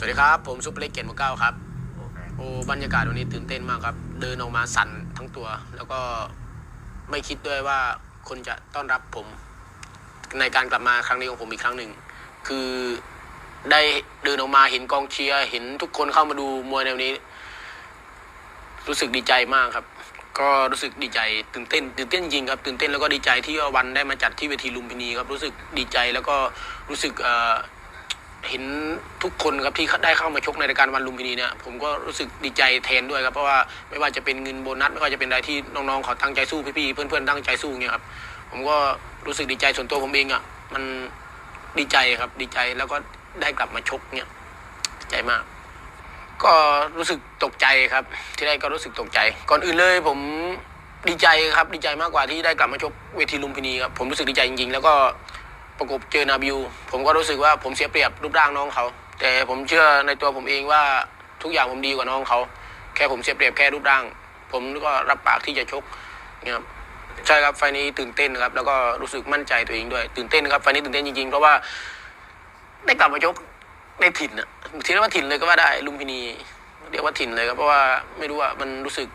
วัสดีครับ ผมซุปเปอร์เล็กเกียรติหมู่เก้าครับ โอ้บรรยากาศวันนี้ตื่นเต้นมากครับ เดินออกมาสั่นทั้งตัว แล้วก็ไม่คิดด้วยว่าคนจะต้อนรับผม ในการกลับมาครั้งนี้ของผมอีกครั้งหนึ่ง คือได้เดินออกมาเห็นกองเชียร์เห็นทุกคนเข้ามาดูมวยในวันนี้ รู้สึกดีใจมากครับ ก็รู้สึกดีใจตื่นเต้น ตื่นเต้นจริงครับ ตื่นเต้นแล้วก็ดีใจที่ว่าวันได้มาจัดที่เวทีลุมพินีครับรู้สึกดีใจแล้วก็รู้สึกเอ่อ เห็นทุกคนครับที่ได้เข้ามาชกในรายการวันลุมพินีเนี่ยผมก็รู้สึกดีใจแทนด้วยครับเพราะว่าไม่ว่าจะเป็นเงินโบนัสไม่ว่าจะเป็นอะไรที่น้องๆเขาตั้งใจสู้พี่ๆเพื่อนๆตั้งใจสู้เนี่ยครับผมก็รู้สึกดีใจส่วนตัวผมเองอะมันดีใจครับดีใจแล้วก็ได้กลับมาชกเนี่ยใจมาก ก็รู้สึกตกใจครับ ที่ได้ก็รู้สึกตกใจ ก่อนอื่นเลยผมดีใจครับดีใจมากกว่าที่ได้กลับมาชกเวทีลุมพินีครับผมรู้สึกดีใจจริงๆ แล้วก็ ประกบเจอนาบิวผมก็รู้สึกว่าผมเสียเปรียบรูปร่างน้องเขา แต่ผมเชื่อในตัวผมเองว่าทุกอย่างผมดีกว่าน้องเขา แค่ผมเสียเปรียบแค่รูปร่าง ผมก็รับปากที่จะชกนี่ยครับใช่ครับไฟนี้ตื่นเต้นครับแล้วก็รู้สึกมั่นใจตัวเองด้วย ตื่นเต้นครับไฟนี้ตื่นเต้นจริงๆเพราะว่าได้กลับมาชกในถิ่นอะถือว่าถิ่นเลยก็ว่าได้ลุมพินีเรียกว่าถิ่นเลยครับเพราะว่าไม่รู้ว่ามันรู้สึก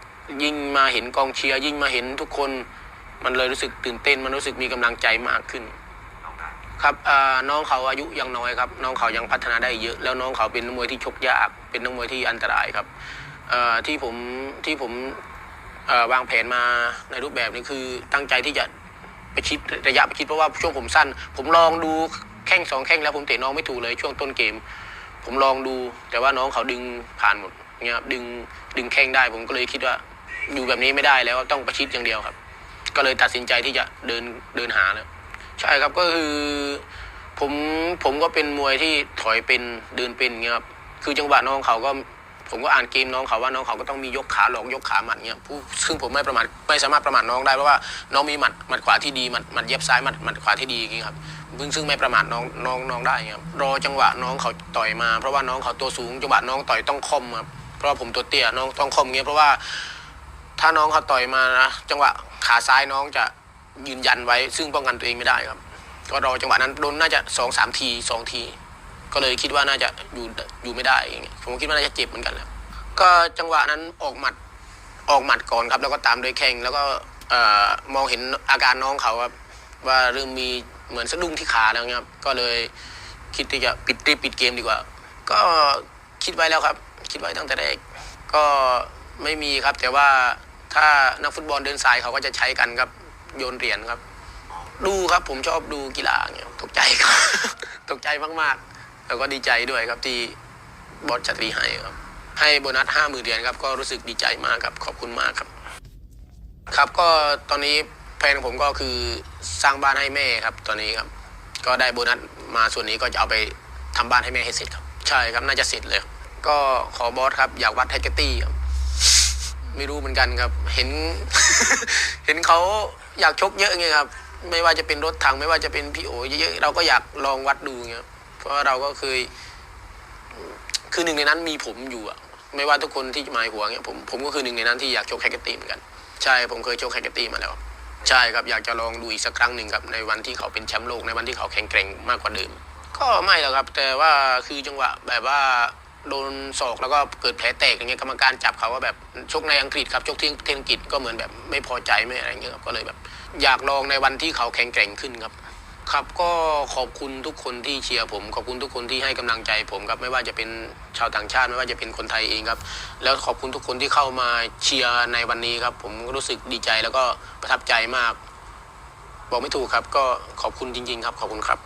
ยิ่งมาเห็นกองเชียร์ยิ่งมาเห็นทุกคน มันเลยรู้สึกตื่นเต้นมันรู้สึกมีกำลังใจมากขึ้น ครับน้องเขาอายุยังน้อยครับ น้องเขายังพัฒนาได้เยอะ แล้วน้องเขาเป็นนักมวยที่ชกยาก เป็นนักมวยที่อันตรายครับที่ผมที่ผมวางแผนมาในรูปแบบนี้คือตั้งใจที่จะไปชิดระยะไปชิดเพราะว่าช่วงผมสั้น ผมลองดูแข้งสองแข้งแล้วผมเตะน้องไม่ถูกเลยช่วงต้นเกม ผมลองดู แต่ว่าน้องเขาดึงผ่านหมดเงี้ยครับดึงดึงแข้งได้ผมก็เลยคิดว่าอยู่แบบนี้ไม่ได้แล้วต้องประชิดอย่างเดียวครับ ก็เลยตัดสินใจที่จะเดินเดินหาแล้ว ใช่ครับก็คือผมผมก็เป็นมวยที่ถอยเป็นเดินเป็นเงี้ยครับคือจังหวะน้องเขาก็ ผมก็อ่านเกมน้องเขาว่าน้องเขาก็ต้องมียกขาหลอกยกขาหมัดเงี้ยผู้ซึ่งผมไม่ประมาทไม่สามารถประมาทน้องได้เพราะว่าน้องมีหมัดหมัดขวาที่ดีหมัดหมัดเย็บซ้ายหมัดหมัดขวาที่ดีอย่างงี้ครับซึ่งซึ่งไม่ประมาทน้องน้องน้องได้เงี้ยครับรอจังหวะน้องเขาต่อยมา เพราะว่าน้องเขาตัวสูงจังหวะน้องต่อยต้องคมครับเพราะผมตัวเตี้ยน้องต้องคมเงี้ยเพราะว่าถ้าน้องเขาต่อยมานะจังหวะขาซ้ายน้องจะ ยืนยันไว้ ซึ่งป้องกันตัวเองไม่ได้ครับ ก็รอจังหวะนั้นโดนน่าจะสองสามทีสองที ก็เลยคิดว่าน่าจะอยู่อยู่ไม่ได้อย่างเงี้ยผมคิดว่าน่าจะเจ็บเหมือนกันแหล้วก็จังหวะนั้นออกหมัดออกหมัดก่อนครับ แล้วก็ตามด้วยแข้งแล้วก็อมองเห็นอาการน้องเขาครับว่าเริ่มมีเหมือนสะดุ้งที่ขาแล้วครับก็เลยคิดที่จะปิดรีบปิดเกมดีกว่า ก็คิดไว้แล้วครับ คิดไว้ตั้งแต่แรกก็ไม่มีครับ แต่ว่าถ้านักฟุตบอลเดินสายเขาก็จะใช้กันครับ โยนเหรียญครับ ดูครับผมชอบดูกีฬาเงี้ยตกใจครับตกใจมากๆ แล้วก็ดีใจด้วยครับที่บอสจัดรีให้ครับ ให้โบนัสห้าหมื่นเหรียญครับ ก็รู้สึกดีใจมากครับ ขอบคุณมากครับ ครับก็ตอนนี้แผนของผมก็คือสร้างบ้านให้แม่ครับ ตอนนี้ครับ ก็ได้โบนัสมาส่วนนี้ก็จะเอาไปทำบ้านให้แม่ให้เสร็จครับ ใช่ครับน่าจะเสร็จเลย ก็ขอบอสครับอยากวัดไทเกตตี้ครับ ไม่รู้เหมือนกันครับ เห็น เห็นเขาอยากชกเยอะไงครับ ไม่ว่าจะเป็นรถถังไม่ว่าจะเป็นพี่โอเยอะๆเราก็อยากลองวัดดูเงี้ยเพราะเราก็เคย คือหนึ่งในนั้นมีผมอยู่อะไม่ว่าทุกคนที่หมายหัวเงี้ยผมผมก็คือหนึ่งในนั้นที่อยากชกแคกเกตตี้เหมือนกัน ใช่ผมเคยชกแคกเกตตี้มาแล้ว ใช่ครับอยากจะลองดูอีกสักครั้งหนึ่งครับในวันที่เขาเป็นแชมป์โลกในวันที่เขาแข็งแกร่งมากกว่าเดิม ก็ไม่หรอกครับ แต่ว่าคือจังหวะแบบว่า โดนศอกแล้วก็เกิดแผลแตกอย่างเงี้ยกรรมการจับเขาว่าแบบชกในอังกฤษครับชกที่ที่อังกฤษก็เหมือนแบบไม่พอใจไม่อะไรเงี้ยครับก็เลยแบบ อยากลองในวันที่เขาแข็งแกร่งขึ้นครับ ครับก็ขอบคุณทุกคนที่เชียร์ผม ขอบคุณทุกคนที่ให้กำลังใจผมครับไม่ว่าจะเป็นชาวต่างชาติไม่ว่าจะเป็นคนไทยเองครับ แล้วขอบคุณทุกคนที่เข้ามาเชียร์ในวันนี้ครับ ผมรู้สึกดีใจแล้วก็ประทับใจมาก บอกไม่ถูกครับ ก็ขอบคุณจริง ๆ ครับขอบคุณครับ